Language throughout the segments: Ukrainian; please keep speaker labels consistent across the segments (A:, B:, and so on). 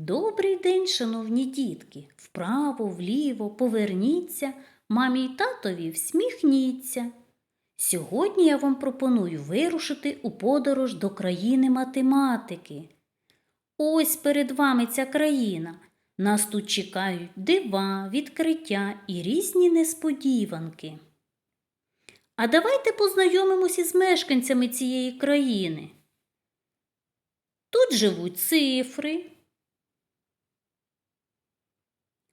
A: Добрий день, шановні дітки. Вправо, вліво, поверніться, мамі й татові всміхніться. Сьогодні я вам пропоную вирушити у подорож до країни математики. Ось перед вами ця країна. Нас тут чекають дива, відкриття і різні несподіванки. А давайте познайомимося із мешканцями цієї країни. Тут живуть цифри,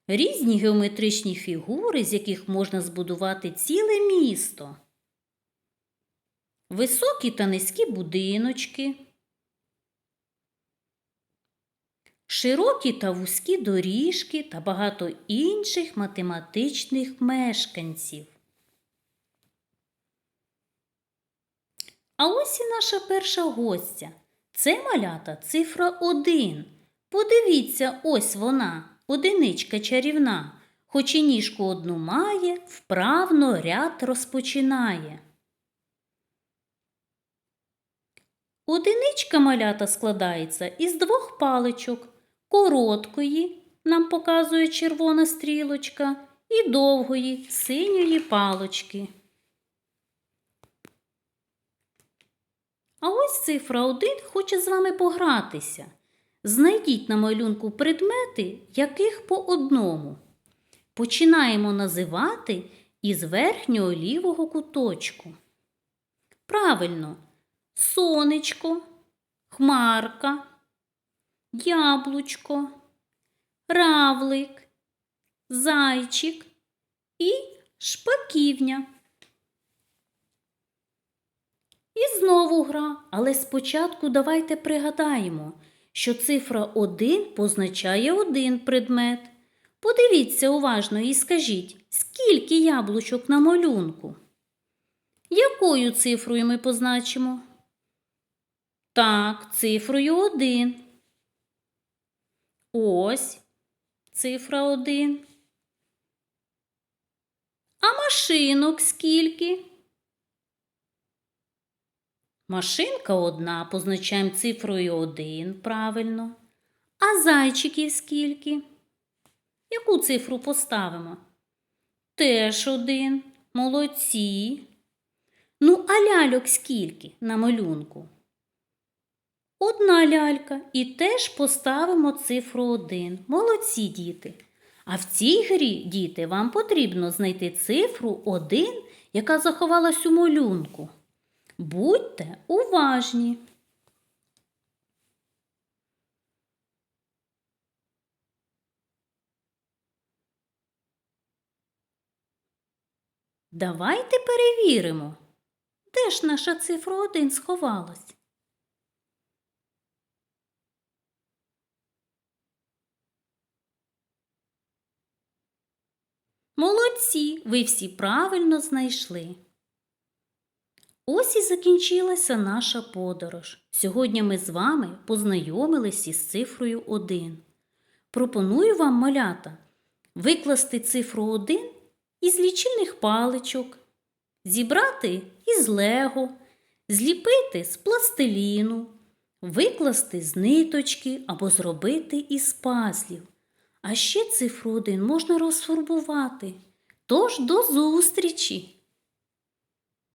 A: різні геометричні фігури, з яких можна збудувати ціле місто, високі та низькі будиночки, широкі та вузькі доріжки та багато інших математичних мешканців. А ось і наша перша гостя. Це малята цифра 1. Подивіться, ось вона, одиничка чарівна, хоч і ніжку одну має, вправно ряд розпочинає. Одиничка малята складається із двох паличок, короткої, нам показує червона стрілочка, і довгої синьої палочки. А ось цифра 1 хоче з вами погратися. Знайдіть на малюнку предмети, яких по одному. Починаємо називати із верхнього лівого куточку. Правильно, сонечко, хмарка, яблучко, равлик, зайчик і шпаківня. І знову гра, але спочатку давайте пригадаємо, що цифра 1 позначає один предмет. Подивіться уважно і скажіть, скільки яблучок на малюнку? Якою цифрою ми позначимо? Так, цифрою 1. Ось цифра 1. А машинок скільки? Машинка одна, позначаємо цифрою 1, правильно. А зайчиків скільки? Яку цифру поставимо? Теж один. Молодці. Ну, а ляльок скільки на малюнку? Одна лялька і теж поставимо цифру 1. Молодці діти. А в цій грі, діти, вам потрібно знайти цифру 1, яка заховалась у малюнку. Будьте уважні. Давайте перевіримо, де ж наша цифра 1 сховалась. Молодці, ви всі правильно знайшли. Ось і закінчилася наша подорож. Сьогодні ми з вами познайомилися із цифрою 1. Пропоную вам, малята, викласти цифру 1 із лічильних паличок, зібрати із лего, зліпити з пластиліну, викласти з ниточки або зробити із пазлів. А ще цифру 1 можна розфарбувати. Тож до зустрічі!